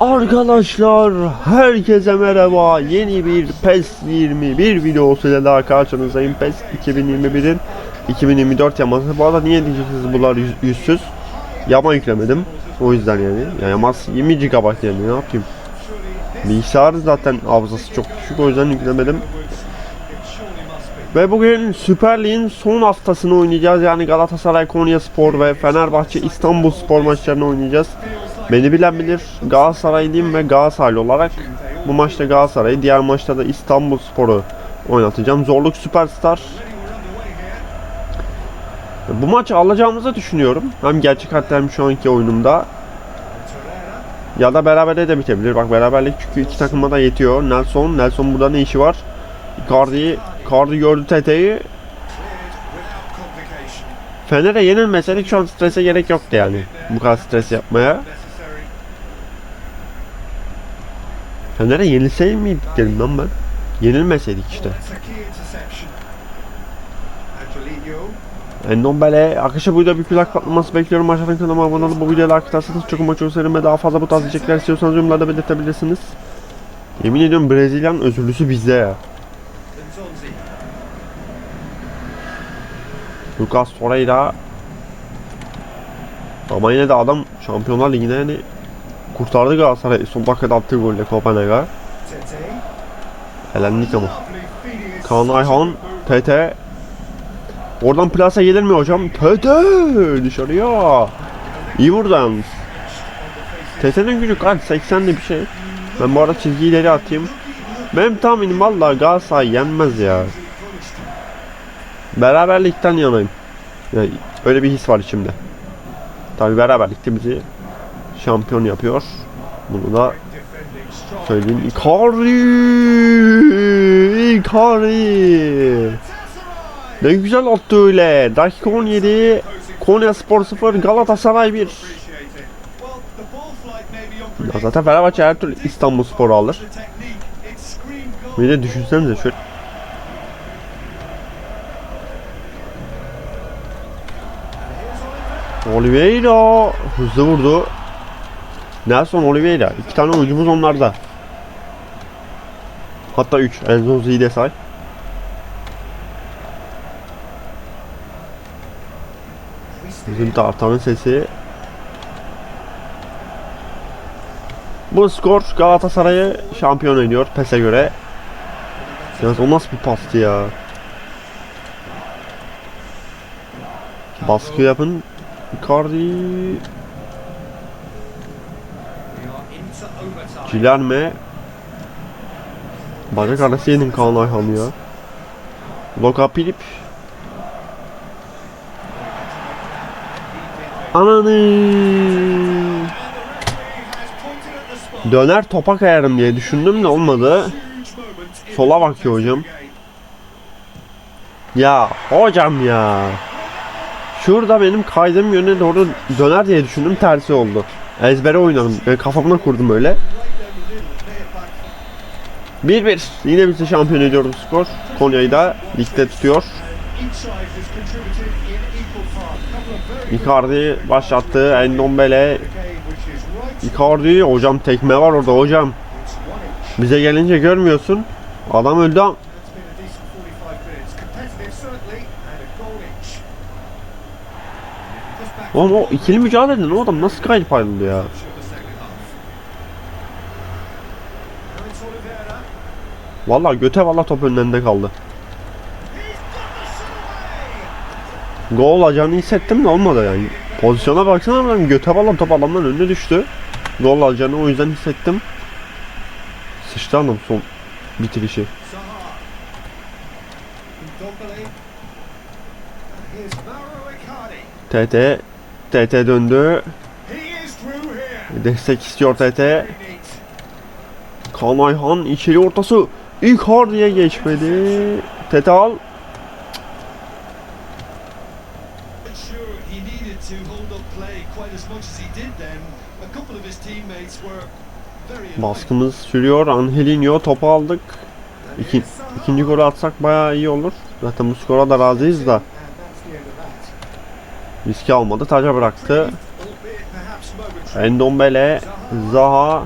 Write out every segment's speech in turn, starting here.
Arkadaşlar herkese merhaba. Yeni bir PES 21 videosuyla daha karşınızdayım. PES 2021'in 2024 yaması. Bu arada niye diyeceksiniz bunlar yüz, yüzsüz? Yama yüklemedim. O yüzden yani. Ya yaması 20 GB yani ne yapayım? Bilgisayar zaten hafızası çok düşük o yüzden yüklemedim. Ve bugün Süper Lig'in son haftasını oynayacağız. Yani Galatasaray Konya Spor ve Fenerbahçe İstanbul Spor maçlarını oynayacağız Beni bilen bilir Galatasaraylıyım ve Galatasaraylı olarak bu maçta Galatasaray'ı diğer maçta da İstanbul Spor'u oynatacağım. Zorluk Süperstar. Bu maçı alacağımızı düşünüyorum. Hem gerçek hatta hem şu anki oyunumda. Ya da berabere de bitebilir. Bak beraberlik çünkü iki takıma da yetiyor. Nelson, Nelson burada ne işi var? Icardi, Icardi gördü Tete'yi. Fener'e yenilmeseydik şu an strese gerek yoktu yani. Bu kadar stres yapmaya. Fener'e yenilseydik miydik dedim lan ben. Yenilmeseydik işte. Endombele akışa buyda bir plak patlaması bekliyorum. Aşağıdan kanalıma abone olup bu videoyu like atarsanız çok maç olsaydım ve daha fazla bu tarz içerikler istiyorsanız yorumlarda belirtebilirsiniz. Yemin ediyorum Brezilya'nın özürlüsü bizde ya. Lucas Torreira ama yine de adam Şampiyonlar Ligi'ne yani kurtardı Galatasaray son dakikada attığı golle Kopenhag'a. Elendik ama. Kaan Ayhan, TT. Oradan plasa gelir mi hocam? TT dışarıya. İyi yalnız. TT'nin gücü kaç? 80'li bir şey. Ben bu arada çizgiyi ileri atayım. Benim tahminim valla Galatasaray yenmez ya. Beraberlikten yanayım. Yani öyle bir his var içimde. Tabi beraberlikte bizi şampiyon yapıyor. Bunu da söyleyeyim. Icardi! Icardi! Ne güzel attı öyle. Dakika 17. Konya Spor 0, Galatasaray 1. Ya zaten Fenerbahçe her türlü İstanbul Spor'u alır. Bir de düşünsenize şöyle. Oliveira hızlı vurdu. Nelson Oliveira. iki tane oyuncumuz onlarda. Hatta 3. Enzo Z'yi de say. Bizim tartanın sesi. Bu skor Galatasaray'ı şampiyon ediyor PES'e göre. Yalnız o nasıl bir pastı ya. Baskı yapın. Icardi. Cilerme. Bacak arası yedim Kaan Ayhan ya. Loka Pilip. Ananı. Döner topa kayarım diye düşündüm de olmadı. Sola bakıyor hocam. Ya hocam ya. Şurada benim kaydığım yöne doğru döner diye düşündüm tersi oldu. Ezbere oynadım. Yani kafamda kurdum öyle. 1-1. Yine bizi şampiyon ediyoruz skor. Konya'yı da ligde tutuyor. Icardi başlattı. Endombele. Icardi. Hocam tekme var orada hocam. Bize gelince görmüyorsun. Adam öldü Oğlum o ikili mücadelede o adam nasıl kayıp ayrıldı ya? Vallahi göte valla top önlerinde kaldı. Gol olacağını hissettim de olmadı yani. Pozisyona baksana adam göte valla top adamdan önüne düştü. Gol alacağını o yüzden hissettim. Sıçtı adam son bitirişi. TT TT döndü. Destek istiyor TT. Kaan Ayhan içeri ortası. Icardi'ye geçmedi. TT al. Baskımız sürüyor. Angelinho topu aldık. İki, ikinci golü atsak bayağı iyi olur. Zaten bu skora da razıyız da. Riski almadı. Taca bıraktı. Endombele, Zaha,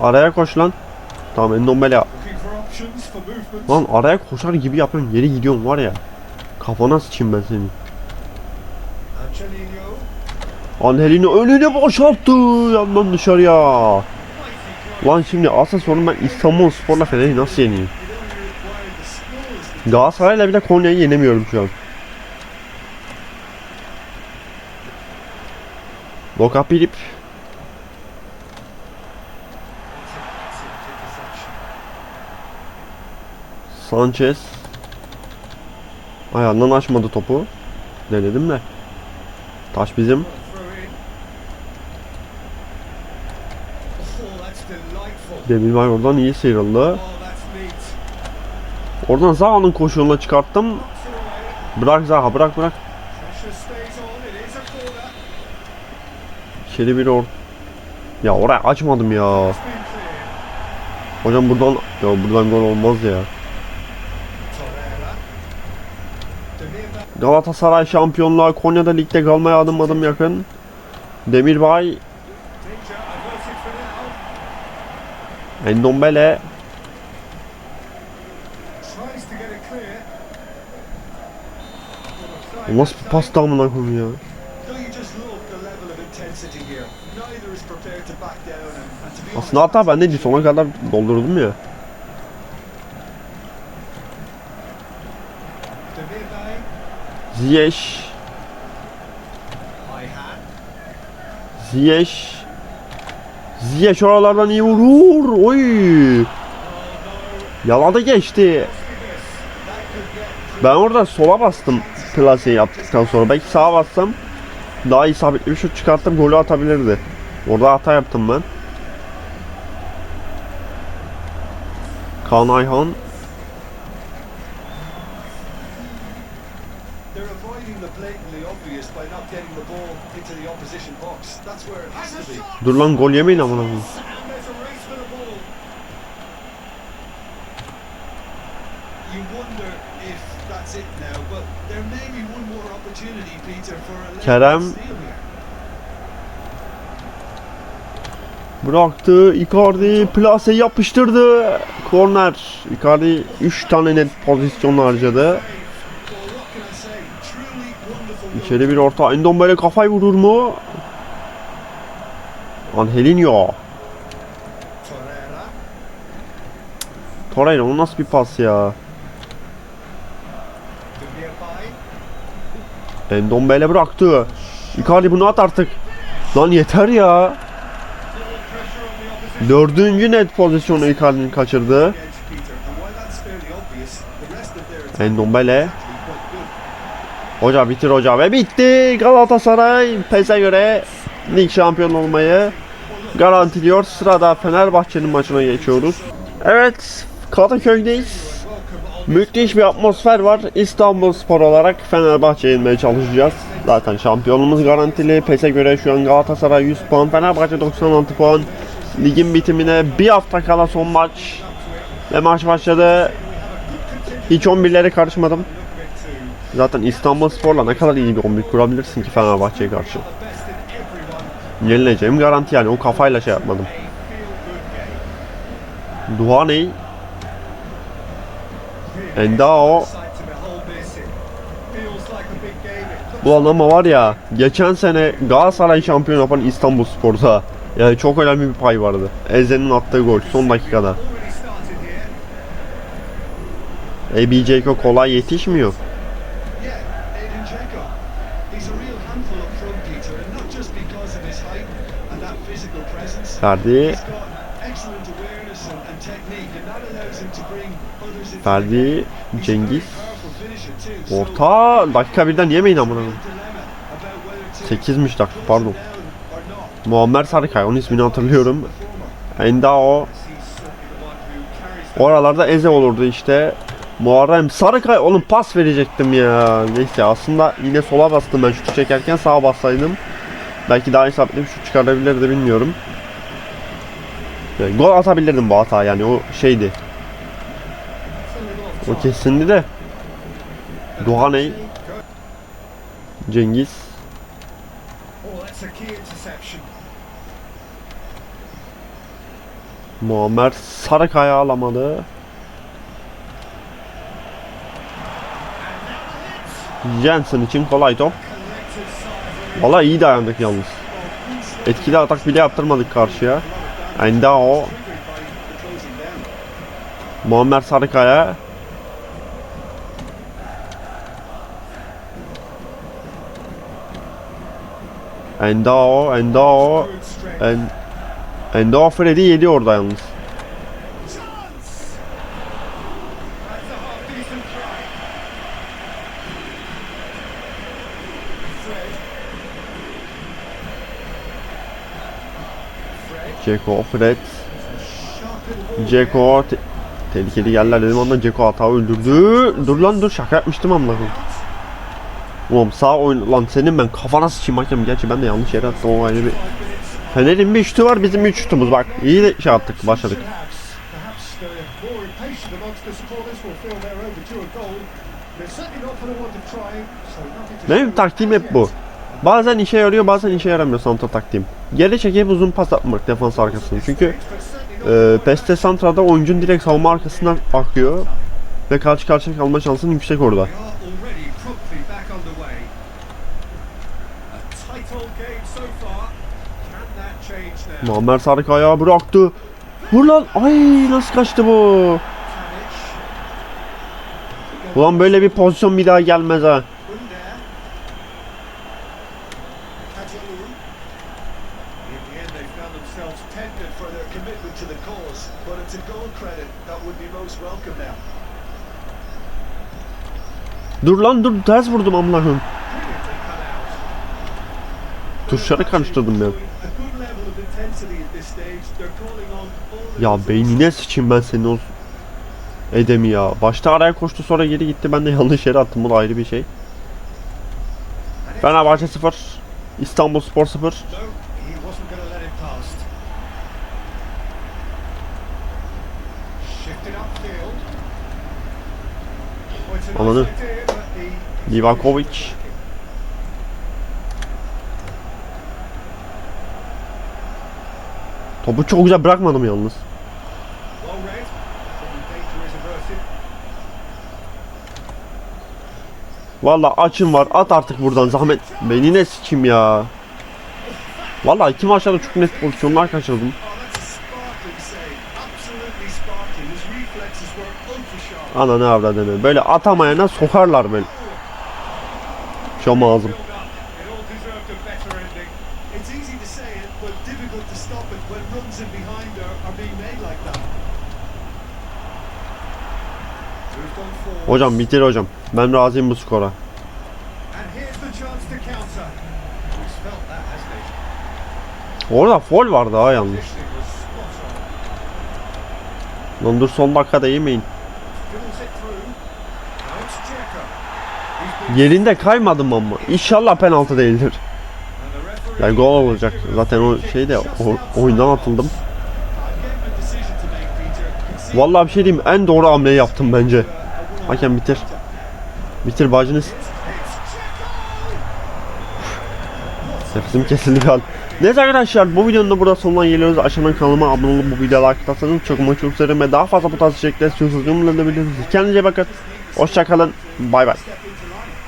Araya koş lan. Tamam Endombele. Lan araya koşar gibi yapıyorsun. Geri gidiyorsun var ya. Kafana sıçayım ben seni. Angelino. Önüne boşalttı yandan dışarıya. Lan şimdi asıl sorun ben İstanbul Spor'la Fener'i nasıl yeneyim? Galatasaray'la bile Konya'yı yenemiyorum şu an. Loka Pilip. interception. Sanchez. Ayağından açmadı topu. Denedim de. Taş bizim. Delightful. Demirbay oradan iyi sıyrıldı. Oradan Zaha'nın koşuğuna çıkarttım. Bırak Zaha bırak bırak. İçeri bir or. Ya oraya açmadım ya. Hocam buradan ya buradan gol olmaz ya. Galatasaray şampiyonluğa Konya'da ligde kalmaya adım adım yakın. Demirbay. Endombele, nasıl bir pasta amına koyayım ya. Aslında hatta ben de sona kadar doldurdum ya. Ziyech. Ziyech. Ziyech oralardan iyi vurur. Oy. Yaladı geçti. Ben orada sola bastım plaseyi yaptıktan sonra. Belki sağa bassam daha isabetli bir şut çıkarttım golü atabilirdi. Orada hata yaptım ben. To be. Dur lan gol yemeyin amına koyayım. And Bıraktı. Icardi plase yapıştırdı. Korner. Icardi 3 tane net pozisyon harcadı. İçeri bir orta. Endombele kafayı vurur mu? Angelinho. Torreira. O nasıl bir pas ya? Endombele bıraktı. Icardi bunu at artık. Lan yeter ya. Dördüncü net pozisyonu Icardi'nin kaçırdı. Endombele. Hoca bitir hoca ve bitti. Galatasaray PES'e göre lig şampiyon olmayı garantiliyor. Sırada Fenerbahçe'nin maçına geçiyoruz. Evet Kadıköy'deyiz. Müthiş bir atmosfer var. İstanbul Spor olarak Fenerbahçe'ye inmeye çalışacağız. Zaten şampiyonluğumuz garantili. PES'e göre şu an Galatasaray 100 puan, Fenerbahçe 96 puan. Ligin bitimine bir hafta kala son maç. Ve maç başladı. Hiç 11'lere karışmadım. Zaten İstanbul Spor'la ne kadar iyi bir 11 kurabilirsin ki Fenerbahçe'ye karşı. Yenileceğim garanti yani o kafayla şey yapmadım. Duhaney, Endao, bu adama var ya geçen sene Galatasaray şampiyon yapan İstanbul Spor'da yani çok önemli bir pay vardı. Eze'nin attığı gol son dakikada. here. ABJK kolay yetişmiyor. Ferdi, Ferdi, Cengiz, orta dakika birden yemeyin amına. koyayım. dilemma about whether to 8'miş dakika pardon. Muammer Sarıkaya onun ismini hatırlıyorum. Endao Oralarda Eze olurdu işte. Muharrem Sarıkay oğlum pas verecektim ya. Neyse aslında yine sola bastım ben şutu çekerken sağa bassaydım. Belki daha isabetli bir şut çıkarabilirdi bilmiyorum. Yani gol atabilirdim bu hata yani o şeydi. O kesindi de. Duhaney, Cengiz. Muammer Sarıkaya alamadı. Jensen için kolay top. Valla iyi dayandık yalnız. Etkili atak bile yaptırmadık karşıya. Endao. Muammer Sarıkaya. Endao, Endao. En, Endao Freddy yedi orada yalnız. Ceko, Fred. Ceko te- tehlikeli yerler dedim ondan Ceko hata öldürdü. Dur lan dur şaka yapmıştım amına koyayım. Oğlum sağ oyun lan senin ben kafana sıçayım hakem gerçi ben de yanlış yere attım o ayrı bir. Fener'in bir şutu var bizim 3 şutumuz bak iyi de şey attık başladık. Benim taktiğim hep bu. Bazen işe yarıyor bazen işe yaramıyor Santra taktiğim. Geri çekip uzun pas atmak defans arkasını. Çünkü e, Peste Santra'da oyuncun direkt savunma arkasından akıyor. Ve karşı karşıya kalma şansın yüksek orada. Muammer Sarık ayağı bıraktı. Vur lan. Ay nasıl kaçtı bu? Ulan böyle bir pozisyon bir daha gelmez ha. Dur lan dur ters vurdum out. Tuşları karıştırdım ya. Ya beynine sıçayım ben senin o Edem'i ya. Başta araya koştu sonra geri gitti. Ben de yanlış yere attım. Bu da ayrı bir şey. Fenerbahçe 0. İstanbul Spor 0. No, he Livakovic. Topu çok güzel bırakmadım yalnız. Valla açım var. At artık buradan zahmet. Beynine sıçayım ya. Valla iki maçlarda çok net pozisyonlar kaçırdım. Ana ne avradını. Böyle atamayana sokarlar böyle. Şom ağzım. Hocam bitir hocam. Ben razıyım bu skora. Orada foul vardı ha yalnız. Lan dur son dakikada yemeyin. Yerinde kaymadım ama. İnşallah penaltı değildir. Yani gol olacak. Zaten o şeyde o, oyundan atıldım. Vallahi bir şey diyeyim en doğru hamleyi yaptım bence. Hakem bitir. Bitir bacınız. Nefesim kesildi bir an. Neyse arkadaşlar bu videonun da burada sonuna geliyoruz. Aşağıdan kanalıma abone olup bu videoya like atarsanız çok mutlu olurum ve daha fazla bu tarz içerikler istiyorsanız yorumlarda belirtiniz. Kendinize bakın. Hoşçakalın. Bay bay.